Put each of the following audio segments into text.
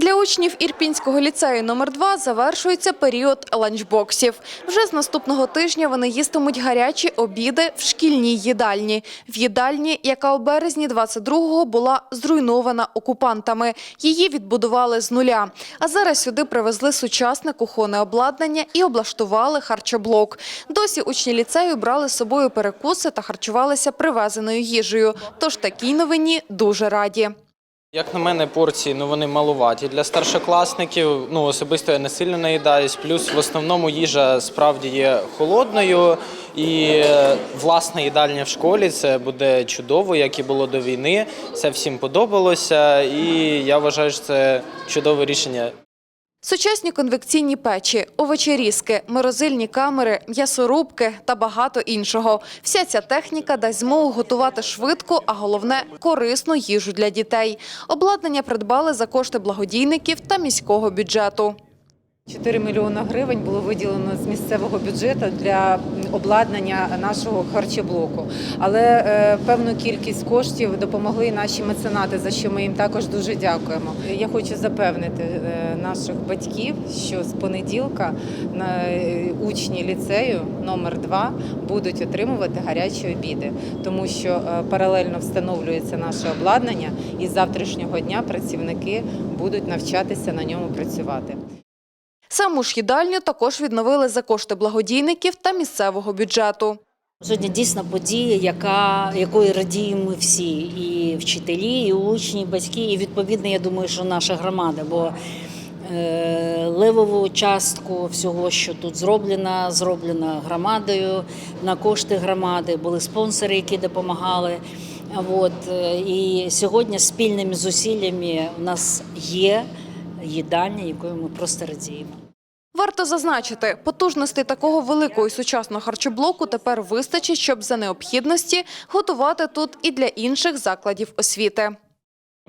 Для учнів Ірпінського ліцею номер 2 завершується період ланчбоксів. Вже з наступного тижня вони їстимуть гарячі обіди в шкільній їдальні. В їдальні, яка у березні 22-го була зруйнована окупантами. Її відбудували з нуля. А зараз сюди привезли сучасне кухонне обладнання і облаштували харчоблок. Досі учні ліцею брали з собою перекуси та харчувалися привезеною їжею. Тож такій новині дуже раді. Як на мене, порції ну вони малуваті для старшокласників. Ну особисто я не сильно наїдаюсь. Плюс в основному їжа справді є холодною. І е, власна їдальня в школі це буде чудово, як і було до війни. Це всім подобалося, і я вважаю, що це чудове рішення. Сучасні конвекційні печі, овочерізки, морозильні камери, м'ясорубки та багато іншого. Вся ця техніка дасть змогу готувати швидку, а головне – корисну їжу для дітей. Обладнання придбали за кошти благодійників та міського бюджету. 4 мільйони гривень було виділено з місцевого бюджету для обладнання нашого харчоблоку. Але е, певну кількість коштів допомогли наші меценати, за що ми їм також дуже дякуємо. Я хочу запевнити е, наших батьків, що з понеділка на е, учні ліцею номер 2 будуть отримувати гарячі обіди, тому що паралельно встановлюється наше обладнання, і з завтрашнього дня працівники будуть навчатися на ньому працювати. Саму ж їдальню також відновили за кошти благодійників та місцевого бюджету. Сьогодні дійсно подія, яка, якої радіємо всі, і вчителі, і учні, і батьки, і відповідно, я думаю, що наша громада. Бо е, левову частку всього, що тут зроблено, зроблено громадою на кошти громади. Були спонсори, які допомагали. От, е, і сьогодні спільними зусиллями у нас є їдальня, якою ми просто радіємо. Варто зазначити, потужностей такого великого і сучасного харчоблоку тепер вистачить, щоб за необхідності готувати тут і для інших закладів освіти.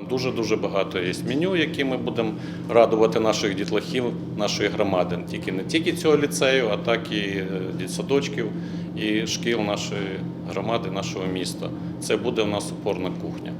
Дуже дуже багато є меню, які ми будемо радувати наших дітлахів, нашої громади, тільки не тільки цього ліцею, а так і е, дитсадочків і шкіл нашої громади, нашого міста. Це буде у нас опорна кухня.